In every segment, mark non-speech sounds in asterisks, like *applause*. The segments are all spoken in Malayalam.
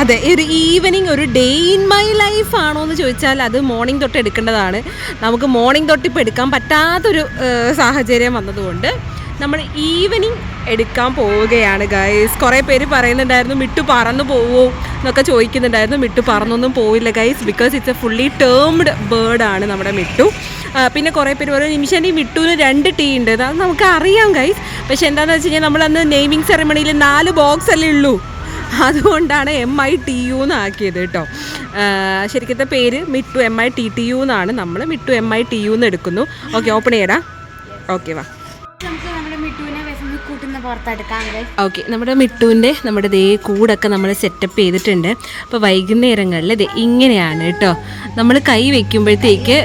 അതെ ഒരു ഈവനിങ് ഒരു ഡേ ഇൻ മൈ ലൈഫ് ആണോ എന്ന് ചോദിച്ചാൽ അത് മോർണിംഗ് തൊട്ട് എടുക്കേണ്ടതാണ്. നമുക്ക് മോർണിംഗ് തൊട്ട് ഇപ്പോൾ എടുക്കാൻ പറ്റാത്തൊരു സാഹചര്യം വന്നതുകൊണ്ട് നമ്മൾ ഈവനിങ് എടുക്കാൻ പോവുകയാണ് ഗൈസ് കുറേ പേര് പറയുന്നുണ്ടായിരുന്നു മിട്ടു പറന്നു പോവോ? എന്നൊക്കെ ചോദിക്കുന്നുണ്ടായിരുന്നു മിട്ടു പറന്നൊന്നും പോവില്ല guys because it's a fully tamed ബേർഡാണ് നമ്മുടെ മിട്ടു. പിന്നെ കുറേ പേര് പറയും നിമിഷം ഈ മിട്ടുവിന് രണ്ട് ടീ ഉണ്ട്. അത് നമുക്ക് അറിയാം ഗൈസ് പക്ഷെ എന്താണെന്ന് വെച്ച് കഴിഞ്ഞാൽ നമ്മളന്ന് നെയ്മിങ് സെറമണിയിൽ നാല് ബോക്സ് അല്ലേ ഉള്ളൂ. അതുകൊണ്ടാണ് എം ഐ ടി യു എന്നാക്കിയത് കേട്ടോ ശരിക്കത്തെ പേര് Mittu M I T T U എന്നാണ് നമ്മൾ Mittu M I T U എന്ന് എടുക്കുന്നു. ഓക്കെ ഓപ്പൺ ചെയ്യടാ. ഓക്കെ വാ. ഓക്കെ നമ്മുടെ മിട്ടുവിന്റെ നമ്മുടെ ദേ കൂടൊക്കെ നമ്മൾ സെറ്റപ്പ് ചെയ്തിട്ടുണ്ട്. അപ്പോൾ വൈകുന്നേരങ്ങളിൽ ദേ ഇങ്ങനെയാണ് കേട്ടോ. നമ്മൾ കൈ വെക്കുമ്പോഴത്തേക്ക്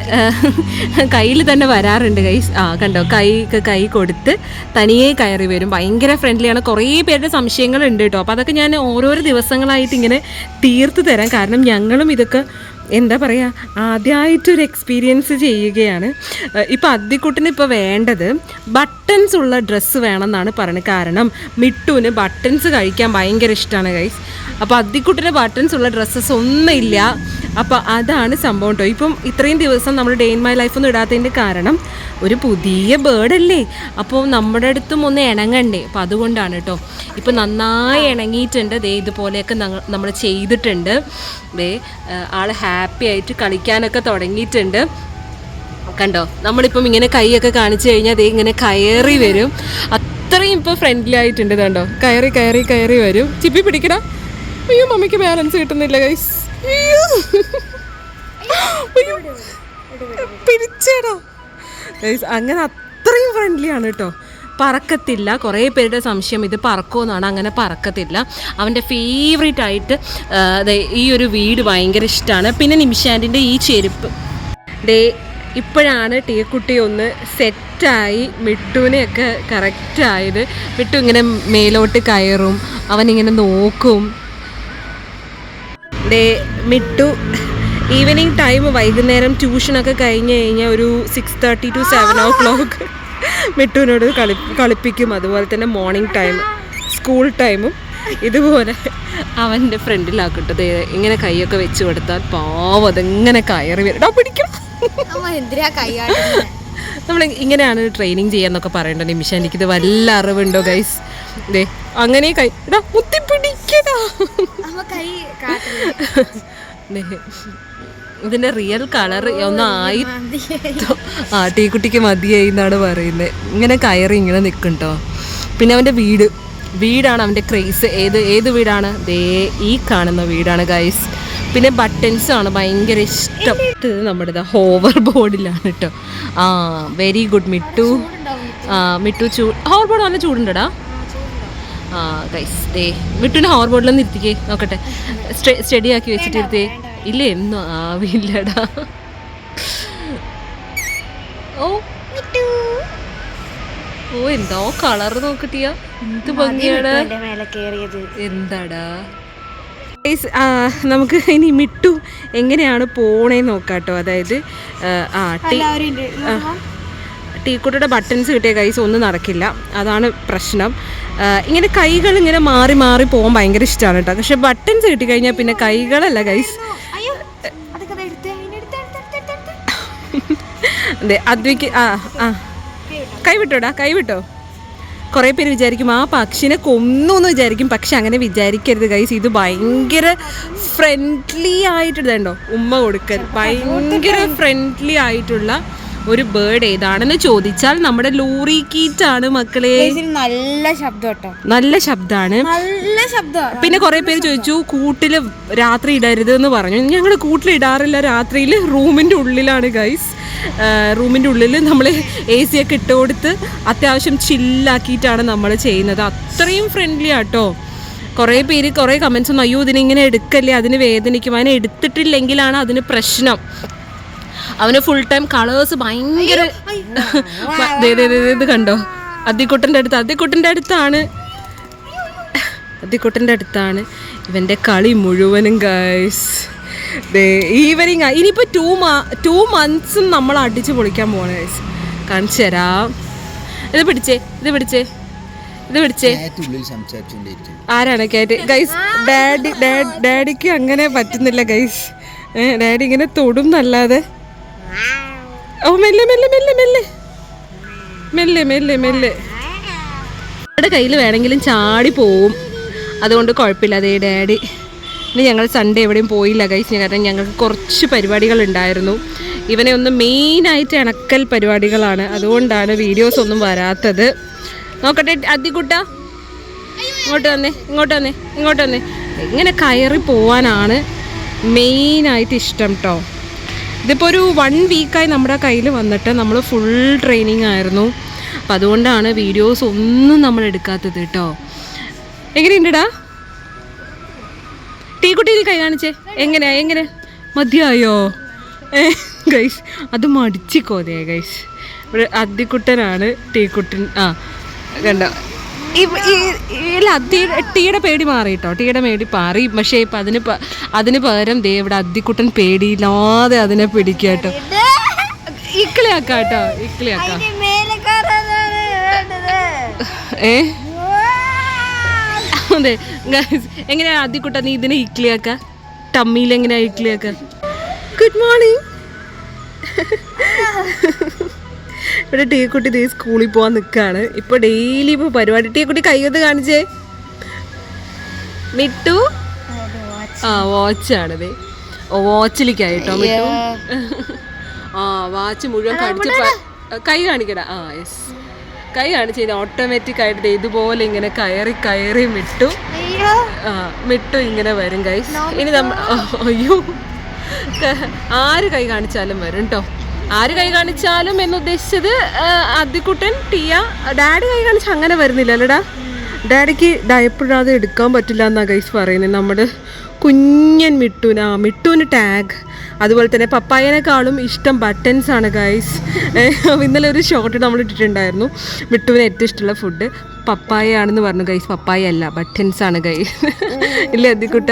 *laughs* കയ്യിൽ തന്നെ വരാറുണ്ട് കൈ ആ കണ്ടോ? കൈ കൈ കൊടുത്ത് തനിയെ കയറി വരും. ഭയങ്കര ഫ്രണ്ട്ലിയാണ് കുറേ പേരുടെ സംശയങ്ങളുണ്ട് കേട്ടോ. അപ്പോൾ അതൊക്കെ ഞാൻ ഓരോരോ ദിവസങ്ങളായിട്ട് ഇങ്ങനെ തീർത്ത് തരാം. കാരണം ഞങ്ങളും ഇതൊക്കെ എന്താ പറയുക ആദ്യമായിട്ടൊരു എക്സ്പീരിയൻസ് ചെയ്യുകയാണ്. ഇപ്പോൾ അദ്ദിക്കുട്ടിന് ഇപ്പോൾ വേണ്ടത് ബട്ടൺസ് ഉള്ള ഡ്രസ്സ് വേണമെന്നാണ് പറയുന്നത് കാരണം മിട്ടുവിന് ബട്ടൺസ് കഴിക്കാൻ ഭയങ്കര ഇഷ്ടമാണ് ഗൈസ് അപ്പോൾ അദ്ദിക്കുട്ടിന് ബട്ടൺസ് ഉള്ള ഡ്രസ്സസ് ഒന്നുമില്ല. അപ്പോൾ അതാണ് സംഭവം കേട്ടോ ഇപ്പം ഇത്രയും ദിവസം നമ്മൾ ഡേ ഇൻ മൈ ലൈഫ് ഒന്നും ഇടാത്തതിന്റെ കാരണം ഒരു പുതിയ ബേർഡല്ലേ അപ്പോൾ നമ്മുടെ അടുത്തും ഒന്ന് ഇണങ്ങണ്ടേ? അപ്പോൾ അതുകൊണ്ടാണ് കേട്ടോ ഇപ്പം നന്നായി ഇണങ്ങിയിട്ടുണ്ട്. ദേ ഇതുപോലെയൊക്കെ നമ്മൾ ചെയ്തിട്ടുണ്ട്. ദേ ആൾ ഹാപ്പി ആയിട്ട് കളിക്കാനൊക്കെ തുടങ്ങിയിട്ടുണ്ട്. കണ്ടോ? നമ്മളിപ്പം ഇങ്ങനെ കൈയൊക്കെ കാണിച്ചു കഴിഞ്ഞാൽ ദേ ഇങ്ങനെ കയറി വരും. അത്രയും ഇപ്പോൾ ഫ്രണ്ട്ലി ആയിട്ടുണ്ട് കണ്ടോ? കയറി കയറി കയറി വരും. ചിപ്പി പിടിക്കടാ. അയ്യോ മമ്മിക്ക് ബാലൻസ് കിട്ടുന്നില്ല ഗൈസ് പിടിച്ചേടാ. അങ്ങനെ അത്രയും ഫ്രണ്ട്ലി ആണ് കേട്ടോ പറക്കത്തില്ല. കുറേ പേരുടെ സംശയം ഇത് പറക്കുമെന്നാണ്. അങ്ങനെ പറക്കത്തില്ല. അവന്റെ ഫേവറേറ്റ് ആയിട്ട് ഈ ഒരു വീട് ഭയങ്കര ഇഷ്ടമാണ് പിന്നെ നിമിഷാന്റിന്റെ ഈ ചെരുപ്പ്. ഡേ ഇപ്പോഴാണ് ടീക്കുട്ടി ഒന്ന് സെറ്റായി മിട്ടുവിനെയൊക്കെ കറക്റ്റായത് മിട്ടു ഇങ്ങനെ മേലോട്ട് കയറും. അവനിങ്ങനെ നോക്കും. ഡേ മിട്ടു ഈവനിങ് ടൈം വൈകുന്നേരം ട്യൂഷനൊക്കെ കഴിഞ്ഞ് കഴിഞ്ഞാൽ ഒരു six thirty to seven o'clock മിട്ടുവിനോട് കളി കളിപ്പിക്കും. അതുപോലെ തന്നെ മോർണിംഗ് ടൈം സ്കൂൾ ടൈമും ഇതുപോലെ അവന്റെ ഫ്രണ്ടിലാക്കട്ടെ. ദേ ഇങ്ങനെ കൈയൊക്കെ വെച്ച് കൊടുത്താൽ പാവം അതെങ്ങനെ കയറി വരട്ടോ പിടിക്കണം കൈയാടുന്നത് നമ്മൾ ഇങ്ങനെയാണ് ട്രെയിനിങ് ചെയ്യാന്നൊക്കെ പറയണ്ടോ നിമിഷം. എനിക്കിത് വല്ല അറിവുണ്ടോ ഗൈസ് ദേ അങ്ങനെ കൈ മുത്തി പിടിക്കടാ. ഇതിന്റെ റിയൽ കളർ ഒന്നായി ആ ടീക്കുട്ടിക്ക് മതിയായി എന്നാണ് പറയുന്നത് ഇങ്ങനെ കയറി ഇങ്ങനെ നിൽക്കും പിന്നെ അവന്റെ വീട്. വീടാണ് അവന്റെ ക്രേസ് ഏത് ഏത് വീടാണ്? ദേ ഈ കാണുന്ന വീടാണ് ഗൈസ് പിന്നെ ബട്ടൻസ് ആണ് ഭയങ്കര ഇഷ്ടം. ഇത് നമ്മുടെ ഹോവർ ബോർഡിലാണ് കേട്ടോ ആ വെരി ഗുഡ് മിട്ടു. ആ മിട്ടു ചൂ ഹോവർ ബോർഡ് നല്ല ചൂടുണ്ടടാ? ആ ഗൈസ് ദേ മിട്ടുവിനെ ഹോർ ബോർഡിലൊന്ന് ഇരുത്തിക്കേ നോക്കട്ടെ. സ്റ്റഡി ആക്കി വെച്ചിട്ട് ഇരുത്തേ ഇല്ല എന്നും ആവില്ലടാ. ഓ. ഓ എന്തോ കളർ നോക്കിട്ടിയ? എന്ത് എന്താടാ? ആ, നമുക്ക് ഇനി മിട്ടു എങ്ങനെയാണ് പോണേ നോക്കാട്ടോ. അതായത് ആ, ആ ടീ ടീക്കുട്ടിയുടെ ബട്ടൺസ് കിട്ടിയ കൈസ് ഒന്നും നടക്കില്ല. അതാണ് പ്രശ്നം. ഇങ്ങനെ കൈകൾ ഇങ്ങനെ മാറി മാറി പോകാൻ ഭയങ്കര ഇഷ്ടമാണ് കേട്ടോ പക്ഷെ ബട്ടൺസ് കിട്ടിക്കഴിഞ്ഞാൽ പിന്നെ കൈകളല്ല കൈസ്. അതെ അദ്വിക്ക് ആ ആ. കൈവിട്ടോടാ കൈവിട്ടോ കുറേ പേര് വിചാരിക്കും ആ പക്ഷിനെ കൊന്നു എന്ന് വിചാരിക്കും. പക്ഷെ അങ്ങനെ വിചാരിക്കരുത് ഗൈസ് ഇത് ഭയങ്കര ഫ്രണ്ട്ലി ആയിട്ടുണ്ടോ ഉമ്മ കൊടുക്കൽ. ഭയങ്കര ഫ്രണ്ട്ലി ആയിട്ടുള്ള ഒരു ബേർഡ് ഏതാണെന്ന് ചോദിച്ചാൽ നമ്മുടെ ലൂറി ആണ് മക്കളെ. നല്ല ശബ്ദം നല്ല ശബ്ദമാണ് നല്ല ശബ്ദം. പിന്നെ കുറെ പേര് ചോദിച്ചു കൂട്ടിൽ രാത്രി ഇടരുത് എന്ന് പറഞ്ഞു. ഞങ്ങൾ കൂട്ടിൽ ഇടാറില്ല രാത്രിയിൽ റൂമിന്റെ ഉള്ളിലാണ് ഗൈസ് റൂമിന്റെ ഉള്ളിൽ നമ്മൾ എ സി ഒക്കെ ഇട്ട് കൊടുത്ത് അത്യാവശ്യം ചില്ലാക്കിയിട്ടാണ് നമ്മൾ ചെയ്യുന്നത്. അത്രയും ഫ്രണ്ട്ലി ആട്ടോ. കുറേ പേര് കുറേ കമൻസ് ഒന്നും അയ്യോ ഇതിനെ ഇങ്ങനെ എടുക്കല്ലേ? അതിന് വേദനിക്കും അതിനെ എടുത്തിട്ടില്ലെങ്കിലാണ് അതിന് പ്രശ്നം. അവന് ഫുൾ ടൈം കളേഴ്സ് ഭയങ്കര *laughs* ദേ, ദേ, ദേ, ദേ, ഇത് കണ്ടോ? അതിക്കുട്ടന്റെ അടുത്ത് അതിക്കുട്ടന്റെ അടുത്താണ്. അതിക്കുട്ടന്റെ അടുത്താണ് ഇവന്റെ കളി മുഴുവനും ഗൈസ് ഈവനിങ് ഇനിയിപ്പോൾ ടു മാ ടു മന്ത്സും നമ്മൾ അടിച്ച് പൊളിക്കാൻ പോകണം ഗൈസ് കാണിച്ചു തരാം. ഇത് പിടിച്ചേ ഇത് പിടിച്ചേ ഇത് പിടിച്ചേ. ആരാണ് കേറ്റ് ഗൈസ് ഡാഡി ഡാഡിക്ക് അങ്ങനെ പറ്റുന്നില്ല ഗൈസ് ഡാഡി ഇങ്ങനെ തൊടും എന്നല്ലാതെ. ഓ മെല്ലെ മെല്ലെ മെല്ലെ മെല്ലെ. മെല്ലെ മെല്ലെ മെല്ലെ. നമ്മുടെ കയ്യിൽ വേണമെങ്കിലും ചാടി പോവും. അതുകൊണ്ട് കുഴപ്പമില്ല. അതേ ഡാഡി ഇനി ഞങ്ങൾ സൺഡേ എവിടെയും പോയില്ല കഴിച്ചു കാരണം ഞങ്ങൾക്ക് കുറച്ച് പരിപാടികൾ ഉണ്ടായിരുന്നു. ഇവനെ ഒന്ന് മെയിനായിട്ട് ഇണക്കൽ പരിപാടികളാണ്. അതുകൊണ്ടാണ് വീഡിയോസ് ഒന്നും വരാത്തത്. നോക്കട്ടെ അതികുട്ട ഇങ്ങോട്ട് വന്നേ ഇങ്ങോട്ട് വന്നേ ഇങ്ങോട്ട് വന്നേ. ഇങ്ങനെ കയറി പോവാനാണ് മെയിനായിട്ട് ഇഷ്ടം കേട്ടോ ഇതിപ്പോൾ ഒരു വൺ വീക്കായി നമ്മുടെ കയ്യിൽ വന്നിട്ട് നമ്മൾ ഫുൾ ട്രെയിനിങ് ആയിരുന്നു. അപ്പം അതുകൊണ്ടാണ് വീഡിയോസ് ഒന്നും നമ്മൾ എടുക്കാത്തത് കേട്ടോ എങ്ങനെയുണ്ടടാ? ടീ കുട്ടിയിൽ കൈ കാണിച്ചേ. എങ്ങനെയാ എങ്ങനെ? മതിയായോ? ഏ ഗൈസ് അത് മടിച്ചിക്കോതേ ഗൈസ് ഇവിടെ അദ്ദിക്കുട്ടനാണ് ടീക്കുട്ടൻ. ആ കണ്ടോ? ഇല്ല ടീയുടെ പേടി മാറി കേട്ടോ ടീയുടെ പേടി മാറി പക്ഷേ ഇപ്പം അതിന് അതിന് പകരം ദേ ഇവിടെ അദ്ദിക്കുട്ടൻ പേടിയില്ലാതെ അതിനെ പിടിക്കുക കേട്ടോ ഇക്കിളിയാക്കാട്ടോ ഇക്കിളിയാക്കാം. ഏ? അതെ എങ്ങനെയാ ആദ്യക്കുട്ട നീ ഇതിനെ ഇക്ലിയാക്ക ടമ്മിയിൽ എങ്ങനെയാ ഇക്ലിയാക്ക ഗുഡ് മോർണിംഗ് ഇവിടെ ടീക്കുട്ടി ദേ സ്കൂളിൽ പോകാൻ നിൽക്കുകയാണ് ഇപ്പോൾ ഡെയിലി ഇപ്പോൾ പരിപാടി. ടീക്കുട്ടി കയ്യൊന്ന് കാണിച്ചേ. മിട്ടു? ആ വാച്ചാണ് ദേ. ഓ വാച്ചിലേക്കായിട്ടോ മിട്ടു? ആ വാച്ച് മുഴുവൻ കടിച്ച് കൈ കാണിക്കടാ. ആ യെസ് കൈ കാണിച്ച് കഴിഞ്ഞാൽ ഓട്ടോമാറ്റിക് ആയിട്ട് ഇതുപോലെ ഇങ്ങനെ കയറി കയറി മിട്ടു. ആ മിട്ടു ഇങ്ങനെ വരും കൈ ഇനി നമ്മൾ അയ്യോ. ആര് കൈ കാണിച്ചാലും വരും കേട്ടോ ആര് കൈ കാണിച്ചാലും എന്നുദ്ദേശിച്ചത് അതിക്കുട്ടൻ ടിയ. ഡാഡി കൈ കാണിച്ച അങ്ങനെ വരുന്നില്ല അല്ലടാ ഡാഡിക്ക് ഡയപ്പിടാതെ എടുക്കാൻ പറ്റില്ല എന്നാണ് ഗൈസ് പറയുന്നത് നമ്മുടെ കുഞ്ഞൻ മിട്ടുവിന് ആ മിട്ടുവിന് ടാഗ് അതുപോലെ തന്നെ പപ്പായനെക്കാളും ഇഷ്ടം ബട്ടൻസ് ആണ് ഗൈസ് ഇന്നലെ ഒരു ഷോർട്ട് നമ്മൾ ഇട്ടിട്ടുണ്ടായിരുന്നു. മിട്ടുവിന് ഏറ്റവും ഇഷ്ടമുള്ള ഫുഡ് പപ്പായ ആണെന്ന് പറഞ്ഞു ഗൈസ് പപ്പായ അല്ല ബട്ടൻസ് ആണ് ഗൈസ് ഇല്ലേ അദ്ദിക്കുട്ട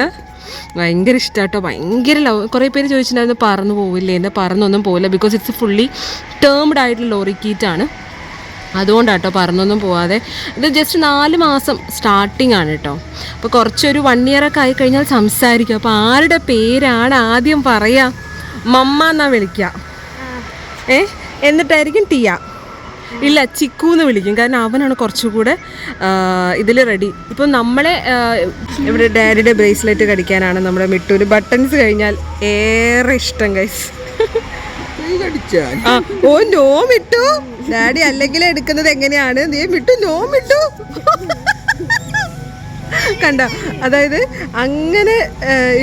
ഭയങ്കര ഇഷ്ടാട്ടോ. ഭയങ്കര ലവ്. കുറേ പേര് ചോദിച്ചിട്ടുണ്ടായിരുന്നു പറന്നു പോവില്ലേ? എന്ന് പറന്നൊന്നും പോവില്ല. ബിക്കോസ് ഇറ്റ്സ് ഫുള്ളി ടേംഡ് ആയിട്ടുള്ള ലോറിക്കീറ്റാണ് അതുകൊണ്ടാട്ടോ പറന്നൊന്നും പോവാതെ. ഇത് ജസ്റ്റ് നാല് മാസം സ്റ്റാർട്ടിംഗ് ആണ് കേട്ടോ അപ്പോൾ കുറച്ചൊരു വൺ ഇയർ ഒക്കെ ആയി കഴിഞ്ഞാൽ സംസാരിക്കും. അപ്പോൾ ആരുടെ പേരാണ് ആദ്യം പറയുക മമ്മ എന്നാ വിളിക്കുക ഏ? എന്നിട്ടായിരിക്കും ടിയ. ഇല്ല ചിക്കു എന്ന് വിളിക്കും. കാരണം അവനാണ് കുറച്ചുകൂടെ ഇതിൽ റെഡി ഇപ്പം നമ്മളെ ഇവിടെ ഡാഡിയുടെ ബ്രേസ്ലെറ്റ് കടിക്കാനാണ് നമ്മുടെ മിട്ടൂര് ബട്ടൺസ് കഴിഞ്ഞാൽ ഏറെ ഇഷ്ടം ഗൈസ് കൈ കടിച്ചാ? ആ ഓ നോ മിട്ടു. ഡാഡി അല്ലെങ്കിൽ എടുക്കുന്നത് എങ്ങനെയാണ്? നീ മിട്ടു നോ മിട്ടു. കണ്ട അതായത് അങ്ങനെ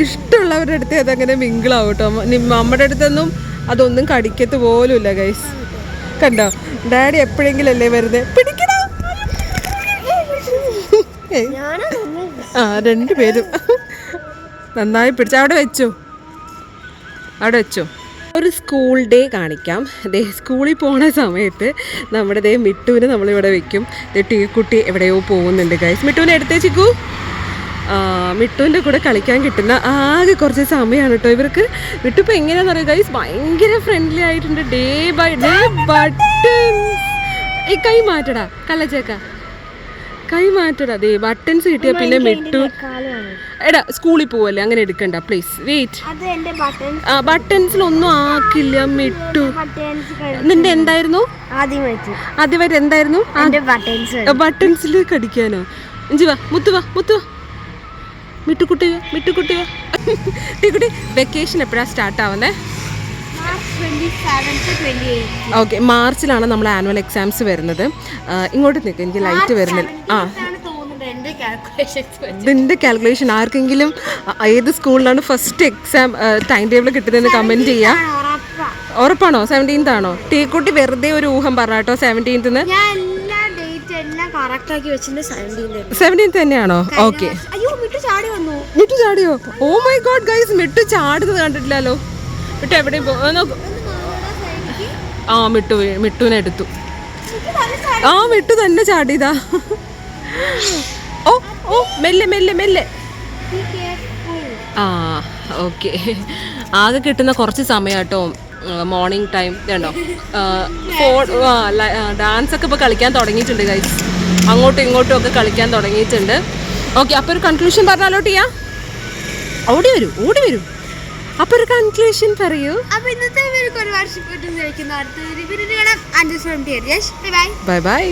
ഇഷ്ടമുള്ളവരുടെ അടുത്ത് അതങ്ങനെ മിങ്കിളാവും കേട്ടോ. നമ്മുടെ അടുത്തൊന്നും അതൊന്നും കടിക്കത്ത് പോലുമില്ല ഗൈസ് കണ്ടോ? ഡാഡി എപ്പോഴെങ്കിലും അല്ലേ വെറുതെ പിടിക്കണോ. ആ രണ്ടുപേരും നന്നായി പിടിച്ച. അവിടെ വെച്ചു. അവിടെ വെച്ചു. ഒരു സ്കൂൾ ഡേ കാണിക്കാം. ദേ സ്കൂളിൽ പോണ സമയത്ത് നമ്മുടെ ദേ മിട്ടുവിനെ നമ്മളിവിടെ വെക്കും. ദേ ടീക്കുട്ടി എവിടെയോ പോകുന്നുണ്ട് ഗൈസ് മിട്ടുവിനെ എടുത്തേ ചിക്കു. മിട്ടുവിന്റെ കൂടെ കളിക്കാൻ കിട്ടുന്ന ആകെ കുറച്ച് സമയമാണ് കേട്ടോ ഇവർക്ക് മിട്ടു ഇപ്പോൾ എങ്ങനെയാണെന്ന് പറയുക ഗൈസ് ഭയങ്കര ഫ്രണ്ട്ലി ആയിട്ടുണ്ട്. ഡേ ബൈ ഡേ ബട്ടൺ ഈ കൈ മാറ്റടാ കള്ളച്ചേക്ക. കൈ മാറ്റടാ. ദേ ബട്ടൺസ് കിട്ടിയ പിന്നെ മിട്ടു എടാ സ്കൂളിൽ പോവല്ലേ? അങ്ങനെ എടുക്കണ്ട. പ്ലീസ് വെയിറ്റ് ആ ബട്ടൺസിലൊന്നും ആക്കില്ല മിട്ടു. നിന്റെ എന്തായിരുന്നു? ആദ്യമായിട്ട് എന്തായിരുന്നു? ബട്ടൺസിൽ കടിക്കാനോ ഇഞ്ചി വാ മുത്തു വാ മുത്തു വാ. മിട്ടുക്കുട്ടി വാ മിട്ടുക്കുട്ടി വെക്കേഷൻ എപ്പോഴാണ് സ്റ്റാർട്ട് ആവുന്നത് ഓക്കെ മാർച്ചിലാണ് നമ്മൾ ആനുവൽ എക്സാംസ് വരുന്നത്. ഇങ്ങോട്ട് നിൽക്കുക എനിക്ക് ലൈറ്റ് വരുന്നില്ല. ആ. ഇതിന്റെ കാൽക്കുലേഷൻ ആർക്കെങ്കിലും ഏത് സ്കൂളിലാണ് ഫസ്റ്റ് എക്സാം ടൈം ടേബിൾ കിട്ടുന്നതെന്ന് കമന്റ് ചെയ്യുക ഉറപ്പാ. ഉറപ്പാണോ? സെവന്റീൻത്ത് ആണോ? ടീക്കുട്ടി വെറുതെ ഒരു ഊഹം പറഞ്ഞാട്ടോ സെവന്റീൻത്തിന് വെച്ചിട്ട് സെവന്റീൻ തന്നെയാണോ? ഓക്കെ അയ്യോ മിട്ടു ചാടി വന്നു. മിട്ടു ചാടിയോ? Oh my god guys Mittu ചാടുന്നത് കണ്ടിട്ടില്ലല്ലോ. മിട്ടു എവിടെയും പോ ആ, മിട്ടു മിട്ടുവിനെ എടുത്തു. ആ മിട്ടു തന്നെ ചാടിയതാ. ഓ ഓ മെല്ലെ മെല്ലെ മെല്ലെ. ആ ഓക്കെ ആകെ കിട്ടുന്ന കുറച്ച് സമയം കേട്ടോ മോർണിംഗ് ടൈം ഇതുണ്ടോ? ഡാൻസ് *laughs* ഒക്കെ ഇപ്പോൾ കളിക്കാൻ തുടങ്ങിയിട്ടുണ്ട് ഗൈസ് അങ്ങോട്ടും ഇങ്ങോട്ടും ഒക്കെ കളിക്കാൻ തുടങ്ങിയിട്ടുണ്ട്. ഓക്കെ അപ്പോൾ ഒരു കൺക്ലൂഷൻ പറഞ്ഞാലോ ടിയാ ഓടി വരൂ ഓടി വരൂ. അപ്പൊ ഒരു കൺക്ലൂഷൻ പറയൂ. അപ്പൊ ഇന്നത്തെ ഇവർക്ക് ഒരുപാട് ഇഷ്ടപ്പെട്ടു അടുത്ത ബൈ ബൈ